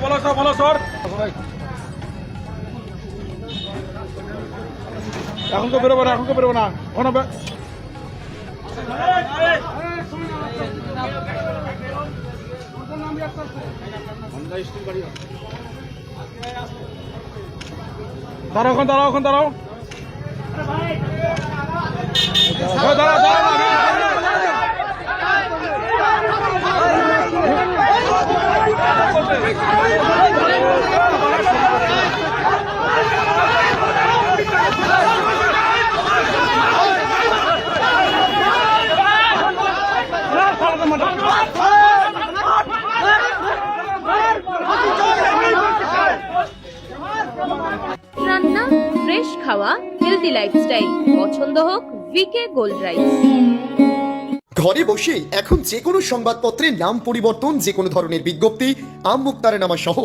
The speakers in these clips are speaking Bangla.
বলো সর বলো সর। এখন তো বেরোবো না, এখন তো বেরোবো না। ওখানে বে- দাঁড়াও এখন দাঁড়াও এখন, দাঁড়াও দাঁড়াও দাঁড়াও রান্না ফ্রেশ খাওয়া হেলদি লাইফস্টাইল পছন্দ হোক ভিকে গোল্ড রাইস ঘরে বসে এখন যে কোনো সংবাদপত্রে নাম পরিবর্তন, যে কোনো ধরনের বিজ্ঞপ্তি, আম মুক্তারে নামা সহ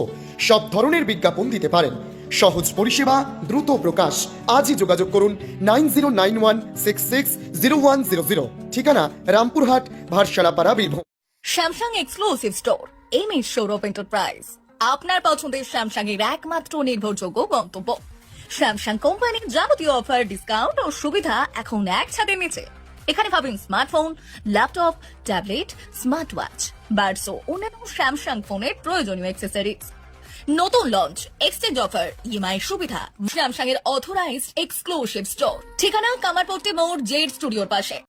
সব ধরনের বিজ্ঞাপন দিতে পারেন। সহজ পরিষেবা, দ্রুত প্রকাশ। আজই যোগাযোগ করুন nine zero nine one six six zero one zero zero. ঠিকানা Rampurhat Bharsalapara Birbhum. Samsung exclusive store M S Sourav enterprise আপনার পছন্দের স্যামসাং এর একমাত্র নির্ভরযোগ্য গন্তব্য। স্যামসাং কোম্পানির যাবতীয় অফার ডিসকাউন্ট ও সুবিধা এখন এক ছাদের নিচে এখানে পাবেন smartphone laptop tablet smart watch buds ও অন্যান্য স্যামসাং ফোনের প্রয়োজনীয় অ্যাক্সেসরিজ নতুন লঞ্চ এক্সচেঞ্জ অফার ইএমআই সুবিধা স্যামসাং এর অথরাইজড এক্সক্লুসিভ স্টোর ঠিকানা কামারপট্টি মোড় জেড স্টুডিওর পাশে।